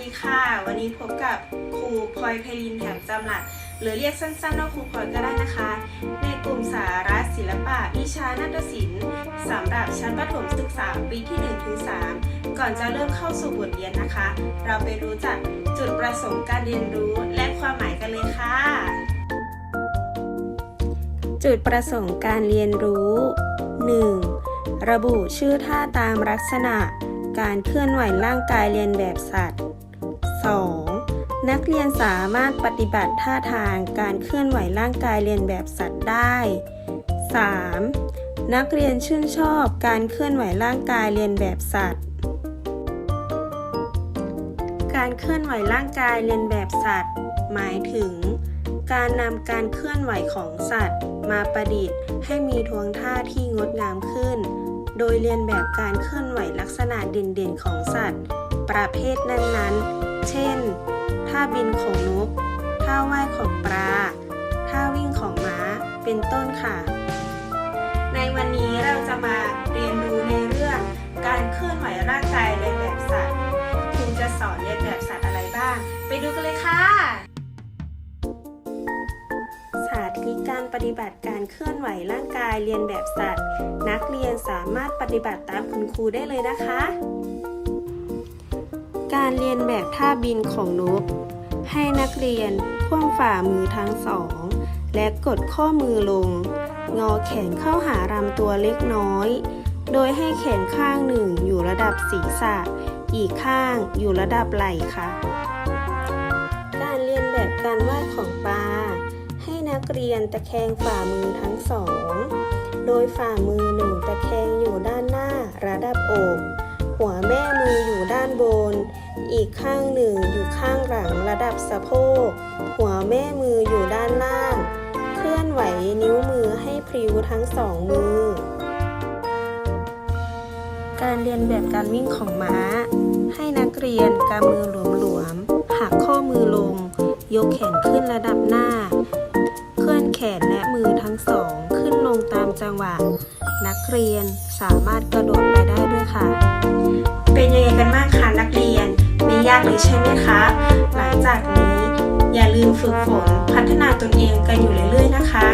ดีค่ะ วันนี้พบกับครูพลอยไพลินแถมจำหลัดหรือเรียกสั้นๆว่าครูพลอยก็ได้นะคะ ในกลุ่มสาระศิลปะวิชานาฏศิลป์สำหรับชั้นประถมศึกษาปีที่1ถึง3ก่อนจะเริ่มเข้าสู่บทเรียนนะคะ เราไปรู้จักจุดประสงค์การเรียนรู้และความหมายกันเลยค่ะ จุดประสงค์การเรียนรู้ 1. ระบุชื่อท่าตามลักษณะการเคลื่อนไหวร่างกายเรียนแบบสัตว์ 2. นักเรียนสามารถปฏิบัติท่าทางการเคลื่อนไหวร่างกายเรียนแบบสัตว์ได้ 3. นักเรียนชื่นชอบการเคลื่อนไหวร่างกายเรียนแบบสัตว์ การเคลื่อนไหวร่างกายเรียนแบบสัตว์ หมายถึง การนำการเคลื่อนไหวของสัตว์ มาประดิษฐ์ให้มีทวงท่าที่งดงามขึ้น โดยเรียนแบบการเคลื่อนไหวลักษณะเด่นๆของสัตว์ ประเภทนั้นๆ เช่น ท่าบินของนก ท่าว่ายของปลา ท่าวิ่งของม้า เป็นต้นค่ะ ในวันนี้เราจะมาเรียนรู้ในเรื่องการเคลื่อนไหวร่างกายเรียนแบบสัตว์คุณจะสอนเรียนแบบสัตว์อะไรบ้าง ไปดูกันเลยค่ะ สาธิตการปฏิบัติการเคลื่อนไหวร่างกายเรียนแบบสัตว์ นักเรียนสามารถปฏิบัติตามคุณครูได้เลยนะคะ การเรียนแบบท่าบินของนก ให้นักเรียนคว่ำฝ่ามือทั้งสอง และกดข้อมือลง งอแขนเข้าหารำตัวเล็กน้อย โดยให้แขนข้างหนึ่งอยู่ระดับศีรษะ อีกข้างอยู่ระดับไหล่ค่ะ การเรียนแบบการวาดของปลา ให้นักเรียนตะแคงฝ่ามือทั้งสอง โดยฝ่ามือหนึ่งตะแคงอยู่ด้านหน้าระดับอก อยู่ด้านบน อีกข้างหนึ่งอยู่ข้างหลังระดับสะโพก หัวแม่มืออยู่ด้านล่าง เคลื่อนไหวนิ้วมือให้พริ้วทั้งสองมือ การเรียนแบบการวิ่งของม้า ให้นักเรียนกำมือหลวมๆ หักข้อมือลง ยกแขนขึ้นระดับหน้า เคลื่อนแขนและมือทั้งสองขึ้นลงตามจังหวะ นักเรียนสามารถกระโดดไปได้ กเลยใช่ไหมคะ หลังจากนี้อย่าลืมฝึกฝนพัฒนาตนเองกันอยู่เรื่อยๆนะคะ